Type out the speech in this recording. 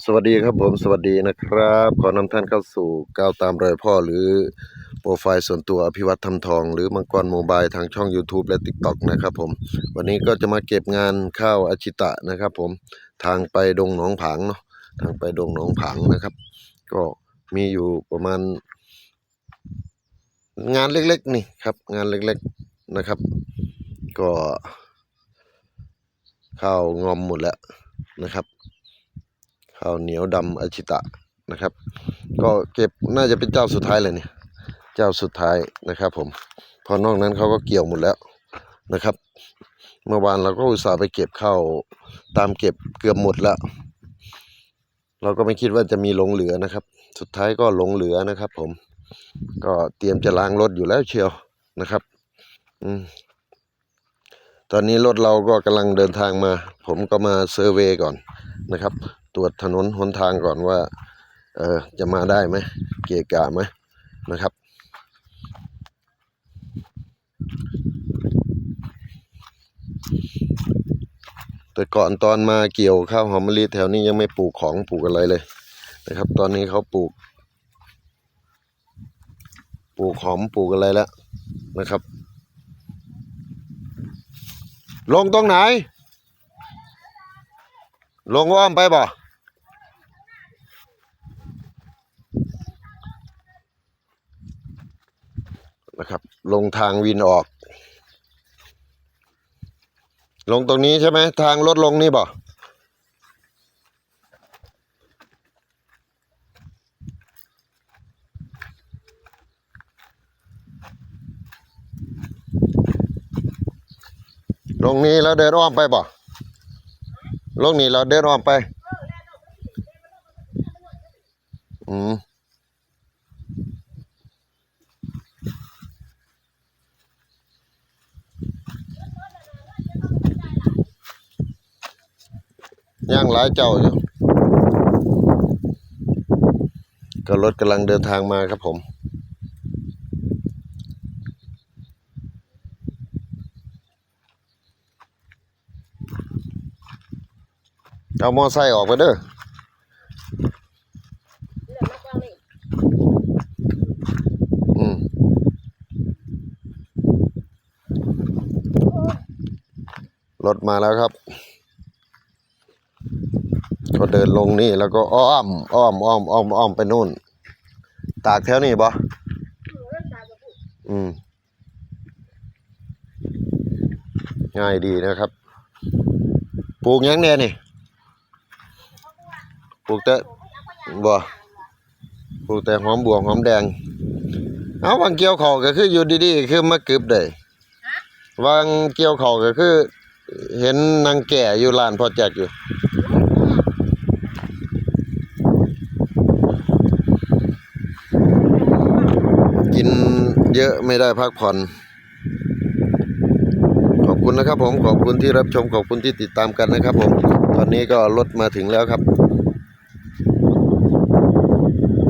สวัสดีครับผมสวัสดีนะครับ ขอนำท่านเข้าสู่ก้าวตามรอยพ่อหรือโปรไฟล์ส่วนตัวอภิวัตทำทอง หรือมังกรโมบายทางช่อง YouTube และ TikTok นะครับผม วันนี้ก็จะมาเก็บงานข้าวอาชิตะนะครับผมทางไปดงหนองผางเนาะทางไปดงหนองผางนะครับ ก็มีอยู่ประมาณ งานเล็กๆนี่ครับ งานเล็กๆนะครับ ก็ข้าวงอมหมดแล้วนะครับ ข้าวเหนียวดำอาชิตะนะครับ ก็เก็บน่าจะเป็นเจ้าสุดท้ายเลยเนี่ย เจ้าสุดท้ายนะครับ ผม พอนอกนั้นเขาก็เกี่ยวหมดแล้วนะครับ เมื่อวานเราก็อุตส่าห์ไปเก็บข้าวตามเก็บเกือบหมดแล้ว เราก็ไม่คิดว่าจะมีหลงเหลือนะครับ สุดท้ายก็หลงเหลือนะครับ ผม ก็เตรียมจะล้างรถอยู่แล้วเชียวนะครับ อืมตอนนี้รถเราก็กำลังเดินทางมา ผมก็มาเซอร์เวย์ก่อนนะครับ ตรวจถนนหนทางก่อนว่า เออจะมาได้ไหมเกะกะไหมนะครับ แต่ก่อนตอนมาเกี่ยวข้าวหอมมะลิแถวนี้ยังไม่ปลูกของปลูกอะไรเลยนะครับ ตอนนี้เขาปลูก ปลูกหอมปลูกอะไรแล้วนะครับ ลงตรงไหน ลงอ้อมไปบ่ นะครับ ลงทางวินออก ลงตรงนี้ใช่ไหมทางรถลงนี่บ่ลงนี้แล้วเดินอ้อมไปบ่ลงนี้แล้วเดินอ้อมไป อืม ย่างหลายเจ้าอยู่ก็รถกำลังเดินทางมาครับผม เอามอไซค์ออกไปเด้อรถมาแล้วครับ ก็เดินลงนี่แล้วก็อ้อมอ้อมอ้อมอ้อมอ้อมไปนู่น ตากแถวนี้บ่อืมง่ายดีนะครับ ปลูกยังเนี่ยนี่ ปลูกแต่บ่ปลูกแต่หอมบวงหอมแดง เอาวางเกี่ยวเขาก็คืออยู่ดีๆ คือมากึบได้วางเกี่ยวเขาก็คือ เห็นนางแก่อยู่ลานพอแจกอยู่ กิน เยอะไม่ได้พักผ่อน ขอบคุณนะครับผมขอบคุณที่รับชมขอบคุณที่ติดตามกันนะครับผม ตอนนี้ก็รถมาถึงแล้วครับ